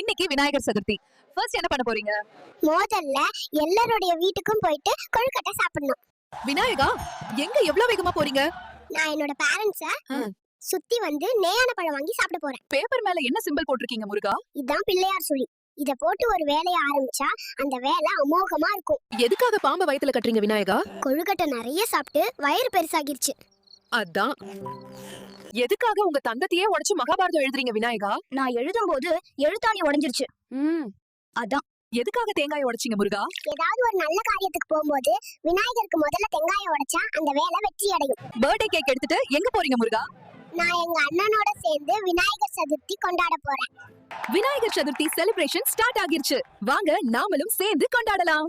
இன்னைக்கு விநாயகர் சதுர்த்தி. ஃபர்ஸ்ட் என்ன பண்ண போறீங்க? முதல்ல எல்லாருடைய வீட்டுக்கும் போயிட்டு கொழுக்கட்டை சாப்பிடணும். விநாயகா எங்க எவ்வளவு வேகமா போறீங்க? நான் என்னோட பேரண்ட்ஸ. சுத்தி வந்து நேயான பழம் வாங்கி சாப்பிட போறேன். பேப்பர் மேல என்ன சிம்பிள் போட்டிருக்கீங்க முருகா? இதான் பிள்ளையார் சொல்லி இத போட்டு ஒரு வேலையை ஆரம்பிச்சா அந்த வேலை அமோகமா இருக்கும். எதுக்காக பாம்பை வயித்துல கட்டுறீங்க விநாயகா? கொழுக்கட்டை நிறைய சாப்பிட்டு வயிறு பெருசாகிருச்சு. அதான். எதுக்காக உங்க தங்கத்தையே உடைச்சு மகாபாரதம் எழுதுறீங்க விநாயகா? நான் எழுதும் போது எழுத்தாணி உடைஞ்சிருச்சு. ம். அதான். எதுக்காக தேங்காய் உடைச்சீங்க முருகா? ஏதாவது ஒரு நல்ல காரியத்துக்கு போகும்போது விநாயகருக்கு முதல்ல தேங்காயை உடைச்சா அந்த வேலை வெற்றி அடையும். பர்த்டே கேக் எடுத்துட்டு எங்க போறீங்க முருகா? நான் எங்க அண்ணனோட சேர்ந்து விநாயகர் சதுர்த்தி கொண்டாட போறேன். விநாயகர் சதுர்த்தி செலிப்ரேஷன் ஸ்டார்ட் ஆகிருச்சு. வாங்க நாமளும் சேர்ந்து கொண்டாடலாம்.